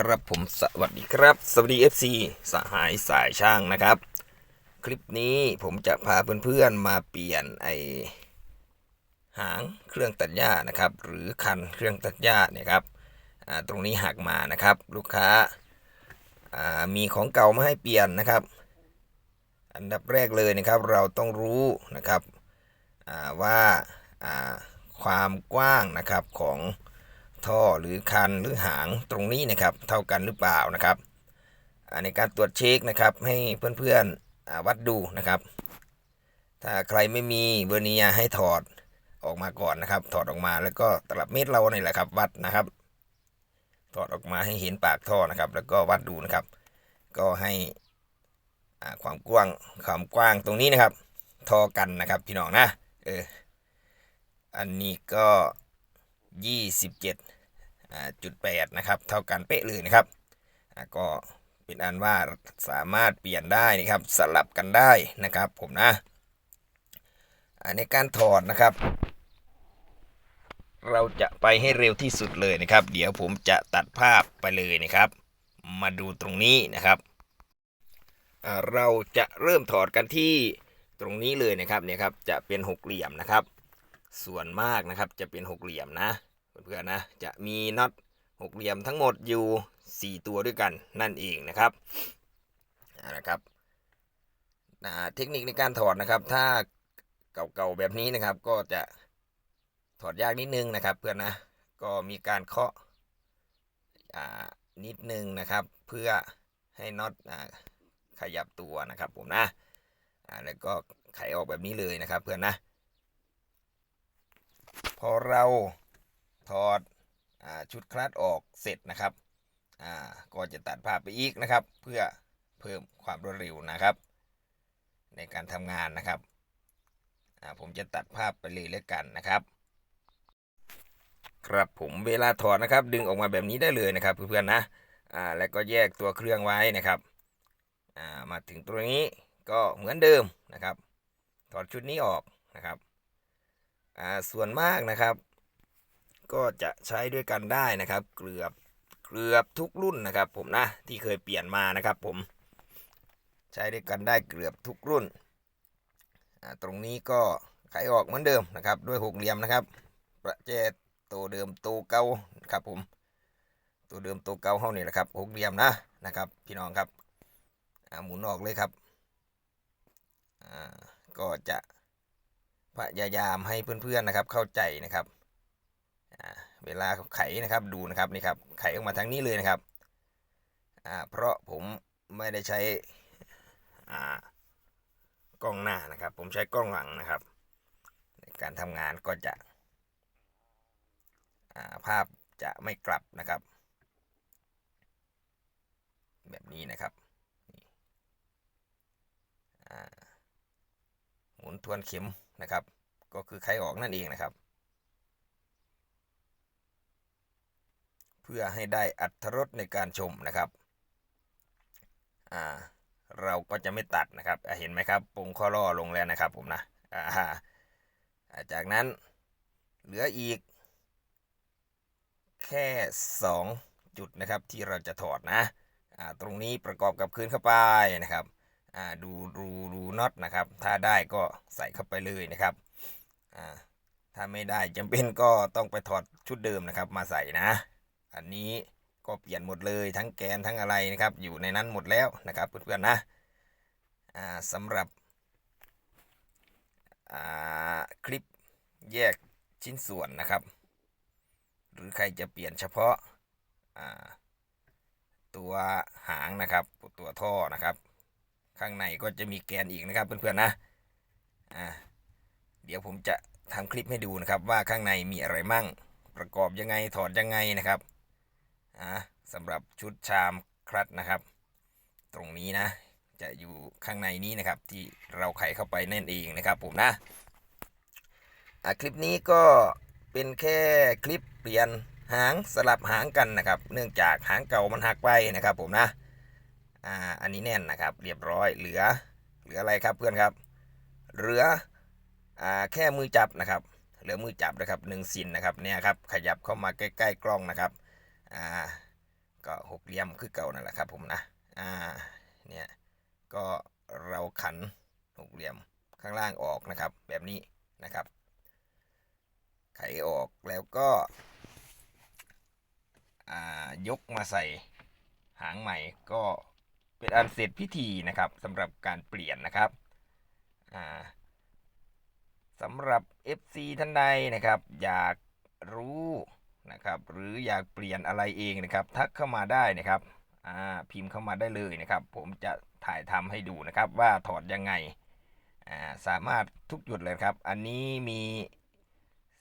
ครับผมสวัสดีครับ สวัสดี FC สหายสายช่างนะครับ คลิปนี้ผมจะพาเพื่อนๆมาเปลี่ยนไอหางเครื่องตัดหญ้านะครับ หรือคันเครื่องตัดหญ้าเนี่ยครับตรงนี้หักมานะครับ ลูกค้าามีของเก่ามาให้เปลี่ยนนะครับ อันดับแรกเลยนะครับ เราต้องรู้นะครับว่าอ่าความกว้างนะครับของ ท่อหรือคันหรือหางตรงนี้นะครับเท่ากันหรือเปล่านะครับในการตรวจเช็คนะครับให้เพื่อนๆอ่าวัดดูนะครับ ถ้าใครไม่มีเวอร์เนียให้ถอดออกมาก่อนนะครับ ถอดออกมาแล้วก็ตลับเมตรเราเนี่แหละครับ วัดนะครับถอดออกมาให้เห็นปากท่อนะครับ แล้วก็วัดดูนะครับ ก็ให้ความกว้างความกว้างตรงนี้นะครับทอกันนะครับพี่น้องนะเอออันนี้ก็ 27อ่า จุดแปดนะครับ เท่ากันเป๊ะเลยนะครับก็เป็นอันว่าสามารถเปลี่ยนได้นะครับ สลับกันได้นะครับ ผมนะอ่าในการถอดนะครับ เราจะไปให้เร็วที่สุดเลยนะครับ เดี๋ยวผมจะตัดภาพไปเลยนะครับ มาดูตรงนี้นะครับเราจะเริ่มถอดกันที่ตรงนี้เลยนะครับเนี่ยครับจะเป็นหกเหลี่ยมนะครับ ส่วนมากนะครับจะเป็นหกเหลี่ยมนะ เพื่อนๆนะจะมีน็อตหกเหลี่ยมทั้งหมดอยู่ 4 ตัวด้วยกันนั่นเองนะครับนะครับเทคนิคในการถอดนะครับ ถ้าเก่าๆแบบนี้นะครับ ก็จะถอดยากนิดนึงนะครับ เพื่อนนะก็มีการเคาะอ่านิดนึงนะครับ เพื่อให้น็อตอขยับตัวนะครับ ผมนะแล้วก็ไขออกแบบนี้เลยนะครับ เพื่อนนะ พอเรา ถอดอชุดคลัตออกเสร็จนะครับก็จะตัดภาพไปอีกนะครับ เพื่อเพิ่มความรวดเร็วนะครับ ในการทำงานนะครับผมจะตัดภาพไปเลยแล้วกันนะครับ ครับผมเวลาถอดนะครับ ดึงออกมาแบบนี้ได้เลยนะครับเพื่อนๆนะแล้วก็แยกตัวเครื่องไว้นะครับามาถึงตัวนี้ก็เหมือนเดิมนะครับ ถอดชุดนี้ออกนะครับส่วนมากนะครับ ก็จะใช้ด้วยกันได้นะครับ เกือบเกือบทุกรุ่นนะครับ ผมนะที่เคยเปลี่ยนมานะครับ ผม ใช้ด้วยกันได้เกือบทุกรุ่นอ่าตรงนี้ก็ไขออกเหมือนเดิมนะครับ ด้วยหกเหลี่ยมนะครับ ประแจตัวเดิมตัวเก่าครับผม ตัวเดิมตัวเก่าเท่านี้แหละครับหกเหลี่ยมนะนะครับ พี่น้องครับหมุนออกเลยครับอ่าก็จะพยายามให้เพื่อนๆนะครับเข้าใจนะครับ เวลาไขนะครับดูนะครับนี่ครับไขออกมาทางนี้เลยนะครับอ่าเพราะผมไม่ได้ใช้อ่ากล้องหน้านะครับ ผมใช้กล้องหลังนะครับ ในการทำงานก็จะอ่าภาพจะไม่กลับนะครับ แบบนี้นะครับหมุนทวนเข็มนะครับ ก็คือไขออกนั่นเองนะครับ เพื่อให้ได้อัตรสในการชมนะครับอ่าเราก็จะไม่ตัดนะครับเห็นไหมครับปงข้อล่อลงแล้วนะครับผมนะอ่าจากนั้นเหลืออีก แค่ 2 จุดนะครับที่เราจะถอดนะตรงนี้ประกอบกับคืนเข้าไปนะครับดูรูรูน็อตนะครับ ถ้าได้ก็ใส่เข้าไปเลยนะครับถ้าไม่ได้จำเป็นก็ต้องไปถอดชุดเดิมนะครับมาใส่นะ อันนี้ก็เปลี่ยนหมดเลยทั้งแกนทั้งอะไรนะครับ อยู่ในนั้นหมดแล้วนะครับเพื่อนๆนะอ่าสำหรับคลิปแยกชิ้นส่วนนะครับ หรือใครจะเปลี่ยนเฉพาะาตัวหางนะครับตัวท่อนะครับ ข้างในก็จะมีแกนอีกนะครับเพื่อนๆนะอ่าเดี๋ยวผมจะทำคลิปให้ดูนะครับว่าข้างในมีอะไรมั่ง ประกอบยังไงถอดยังไงนะครับ อ่าสำหรับชุดชามคลัตนะครับ ตรงนี้นะ จะอยู่ข้างในนี้นะครับ ที่เราไขเข้าไปนั่นเองนะครับ ผมนะคลิปนี้ก็เป็นแค่คลิปเปลี่ยนหางสลับหางกันนะครับ เนื่องจากหางเก่ามันหักไปนะครับ ผมนะอ่าอันนี้แน่นนะครับ เรียบร้อยเหลือเหลืออะไรครับเพื่อนครับ เหลืออ่าแค่มือจับนะครับ เหลือมือจับนะครับหนึ่งซินนะครับเนี่ยครับขยับเข้ามาใกล้ๆกล้องนะครับ อ่าก็ก็หกเหลี่ยมคือเก่านั่นแหละครับผมนะอ่าเนี่ยก็เราขันหกเหลี่ยมข้างล่างออกนะครับ แบบนี้นะครับ ไขออกแล้วก็อ่ายกมาใส่หางใหม่ก็เป็นอันเสร็จพิธีนะครับสำหรับการเปลี่ยนนะครับอ่าสำหรับ FC ท่านใดนะครับ อยากรู้ นะครับ หรืออยากเปลี่ยนอะไรเองนะครับ ทักเข้ามาได้นะครับพิมพ์เข้ามาได้เลยนะครับ ผมจะถ่ายทำให้ดูนะครับ ว่าถอดยังไงาสามารถทุกจุดเลยครับ อันนี้มี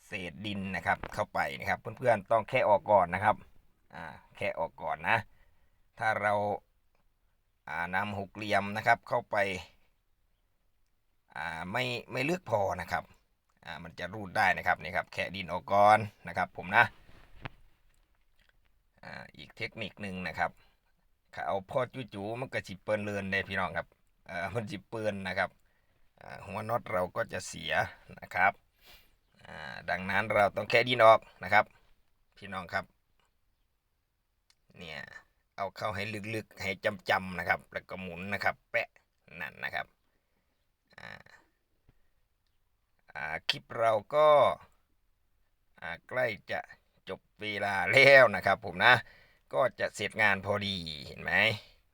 เศษดินนะครับเข้าไปนะครับ เพื่อนๆต้องแค่ออกก่อนนะครับแค่ออกก่อนนะ ถ้าเราานำหกเหลี่ยมนะครับเข้าไปาไม่ไม่ลึกพอนะครับมันจะรูดได้นะครับนี่ครับแค่ดินออกก่อนนะครับ ผมนะ อีกเทคนิคหนึ่งนะครับถ้าเอาพอดจู่ๆมันก็จิเปิลเลือนเลยพี่น้องครับอ่ามันจิเปิลนะครับหัวน็อตเราก็จะเสียนะครับดังนั้นเราต้องแค่ดินออกนะครับ พี่น้องครับ เนี่ยเอาเข้าให้ลึกๆให้จำๆนะครับ แล้วก็หมุนนะครับ แปะนั่นนะครับคลิปเราก็ใกล้จะจบเวลาแล้วนะครับผมนะ ก็จะเสร็จงานพอดีเห็นไหม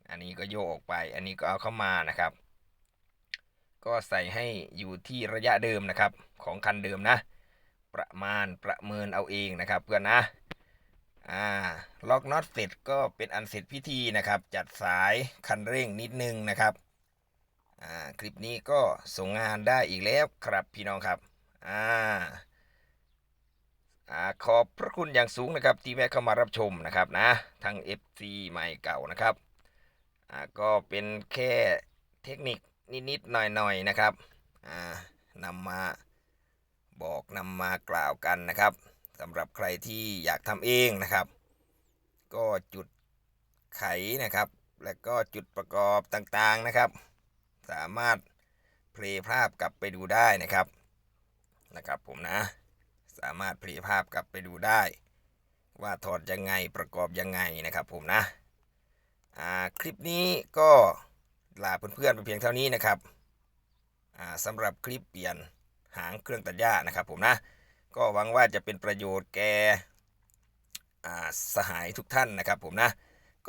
อันนี้ก็โยกออกไป อันนี้ก็เอาเข้ามานะครับ ก็ใส่ให้อยู่ที่ระยะเดิมนะครับ ของคันเดิมนะ ประมาณประเมินเอาเองนะครับเพื่อนนะ อ่า ล็อกน็อตเสร็จก็เป็นอันเสร็จพิธีนะครับ จัดสายคันเร่งนิดนึงนะครับ อ่า คลิปนี้ก็ส่งงานได้อีกแล้วครับพี่น้องครับ อ่าอ่า ขอบพระคุณอย่างสูงนะครับที่แวะเข้ามารับชมนะครับนะทั้ง FC ใหม่เก่านะครับก็เป็นแค่เทคนิคนิดๆหน่อยๆนะครับนำมาบอกนำมากล่าวกันนะครับสำหรับใครที่อยากทำเองนะครับ ก็จุดไขนะครับ และก็จุดประกอบต่างๆนะครับ สามารถเพลย์ภาพกลับไปดูได้นะครับนะครับผมนะ สามารถเพลย์ภาพกลับไปดูได้ ว่าถอดยังไงประกอบยังไงนะครับผมนะคลิปนี้ก็ลาเพื่อนๆไปเพียงเท่านี้นะครับสำหรับคลิปเปลี่ยนหางเครื่องตัดหญ้านะครับผมนะ ก็หวังว่าจะเป็นประโยชน์แก่สหายทุกท่านนะครับผมนะ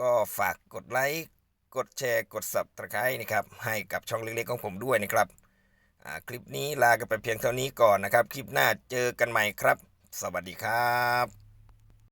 ก็ฝากกดไลค์ กดแชร์ กด subscribe นะครับ ให้กับช่องเล็กๆของผมด้วยนะครับ คลิปนี้ลากันไปเพียงเท่านี้ก่อนนะครับ คลิปหน้าเจอกันใหม่ครับ สวัสดีครับ